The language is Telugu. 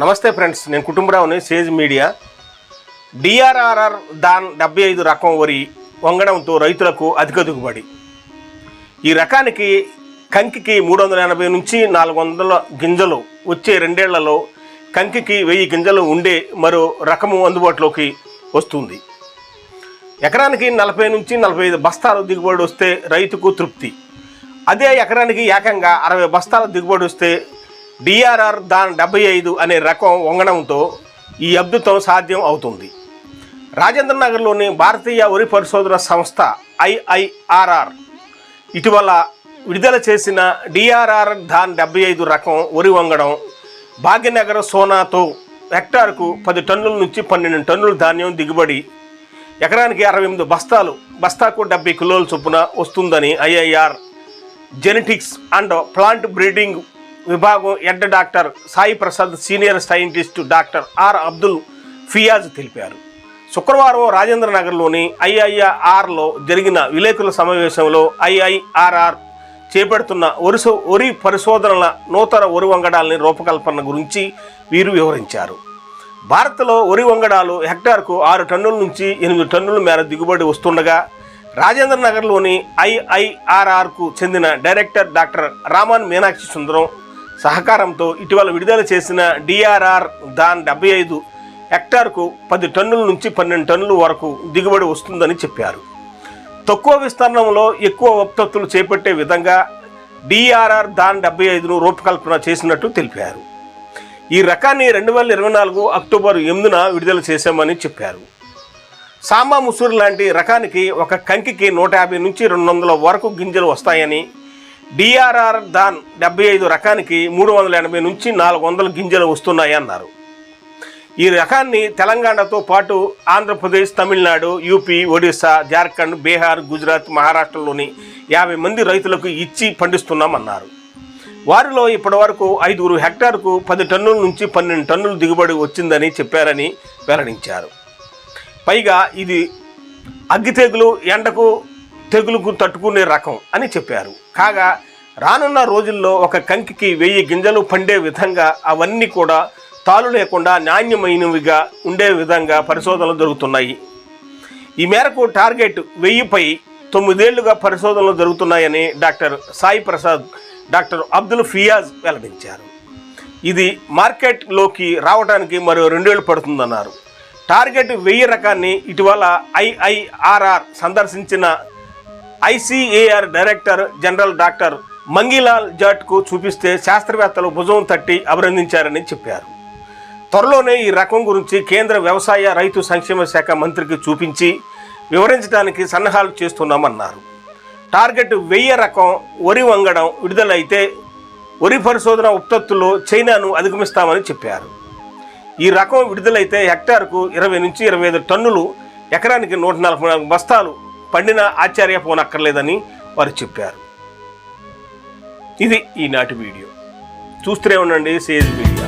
నమస్తే ఫ్రెండ్స్ నేను కుటుంబరావుని సేజ్ మీడియా. డిఆర్ఆర్ఆర్ దాన్ డెబ్బై ఐదు రకం వరి వంగడంతో రైతులకు అధిక దిగుబడి. ఈ రకానికి కంకికి మూడు వందల ఎనభై నుంచి నాలుగు వందల గింజలు వచ్చే రెండేళ్ళలో కంకికి వెయ్యి గింజలు ఉండే మరో రకము అందుబాటులోకి వస్తుంది. ఎకరానికి నలభై నుంచి నలభై ఐదు బస్తాలు దిగుబడి వస్తే రైతుకు తృప్తి. అదే ఎకరానికి ఏకంగా అరవై బస్తాల దిగుబడి వస్తే డిఆర్ఆర్ దాన్ డెబ్బై ఐదు అనే రకం వంగడంతో ఈ అద్భుతం సాధ్యం అవుతుంది. రాజేంద్రనగర్లోని భారతీయ వరి పరిశోధన సంస్థ ఐఐఆర్ఆర్ ఇటీవల విడుదల చేసిన డిఆర్ఆర్ ధాన్ డెబ్బై ఐదు రకం వరి వంగడం భాగ్యనగర సోనాతో హెక్టార్కు పది టన్నుల నుంచి పన్నెండు టన్నుల ధాన్యం దిగుబడి ఎకరానికి అరవై ఎనిమిది బస్తాలు బస్తాకు డెబ్బై కిలోల చొప్పున వస్తుందని IIR genetics and plant breeding విభాగం head doctor Sai Prasad senior scientist doctor R Abdul Fiaz తెలిపారు. శుక్రవారం రాజేంద్ర నగర్లోని ఐఐఆర్లో జరిగిన విలేకరుల సమావేశంలో ఐఐఆర్ఆర్ చేపడుతున్న వరుస ఒరి పరిశోధనల నూతన ఒరి వంగడాలని రూపకల్పన గురించి వీరు వివరించారు. భారత్లో ఒరి వంగడాలు హెక్టార్కు ఆరు టన్నుల నుంచి ఎనిమిది టన్నుల మేర దిగుబడి వస్తుండగా రాజేంద్ర నగర్లోని ఐఐఆర్ఆర్కు చెందిన డైరెక్టర్ డాక్టర్ రామన్ మీనాక్షి సుందరం సహకారంతో ఇటీవల విడుదల చేసిన డిఆర్ఆర్ దాన్ డెబ్బై ఐదు హెక్టార్కు పది టన్నుల నుంచి పన్నెండు టన్నుల వరకు దిగుబడి వస్తుందని చెప్పారు. తక్కువ విస్తీర్ణంలో ఎక్కువ ఉత్పత్తులు చేపట్టే విధంగా డిఆర్ఆర్ దాన్ డెబ్బై ఐదును రూపకల్పన చేసినట్టు తెలిపారు. ఈ రకాన్ని రెండు వేల ఇరవై నాలుగు అక్టోబర్ ఎనిమిదిన విడుదల చేశామని చెప్పారు. సాంబా ముసూరు లాంటి రకానికి ఒక కంకికి నూట యాభై నుంచి రెండు వందల వరకు గింజలు వస్తాయని డిఆర్ఆర్ దాన్ డెబ్బై ఐదు రకానికి మూడు వందల ఎనభై నుంచి నాలుగు వందల గింజలు వస్తున్నాయి అన్నారు. ఈ రకాన్ని తెలంగాణతో పాటు ఆంధ్రప్రదేశ్ తమిళనాడు యూపీ ఒడిశా జార్ఖండ్ బీహార్ గుజరాత్ మహారాష్ట్రలోని యాభై మంది రైతులకు ఇచ్చి పండిస్తున్నామన్నారు. వారిలో ఇప్పటివరకు ఐదుగురు హెక్టార్కు పది టన్నుల నుంచి పన్నెండు టన్నుల దిగుబడి వచ్చిందని చెప్పారని వెల్లడించారు. పైగా ఇది అగ్గి తెగులు ఎండకు తెగులుకు తట్టుకునే రకం అని చెప్పారు. కాగా రానున్న రోజుల్లో ఒక కంకికి వెయ్యి గింజలు పండే విధంగా అవన్నీ కూడా తాలు లేకుండా నాణ్యమైనవిగా ఉండే విధంగా పరిశోధనలు జరుగుతున్నాయి. ఈ మేరకు టార్గెట్ వెయ్యిపై తొమ్మిదేళ్ళుగా పరిశోధనలు జరుగుతున్నాయని డాక్టర్ సాయి ప్రసాద్ డాక్టర్ అబ్దుల్ ఫియాజ్ వెల్లడించారు. ఇది మార్కెట్లోకి రావడానికి మరో రెండేళ్ళు పడుతుందన్నారు. టార్గెట్ వెయ్యి రకాన్ని ఇటీవల ఐఐఆర్ఆర్ సందర్శించిన ICAR director general doctor Mangilal జాట్కు చూపిస్తే శాస్త్రవేత్తలు భుజం తట్టి అభినందించారని చెప్పారు. త్వరలోనే ఈ రకం గురించి కేంద్ర వ్యవసాయ రైతు సంక్షేమ శాఖ మంత్రికి చూపించి వివరించడానికి సన్నాహాలు చేస్తున్నామన్నారు. టార్గెట్ వెయ్యి రకం వరి వంగడం విడుదలైతే వరి పరిశోధన ఉత్పత్తుల్లో చైనాను అధిగమిస్తామని చెప్పారు. ఈ రకం విడుదలైతే హెక్టార్కు ఇరవై నుంచి ఇరవై ఐదు టన్నులు ఎకరానికి నూట నలభై నాలుగు బస్తాలు పండిన ఆశ్చర్యపోనక్కర్లేదని వారు చెప్పారు. ఇది ఈనాటి వీడియో. చూస్తూనే ఉండండి సేజ్ వీడియో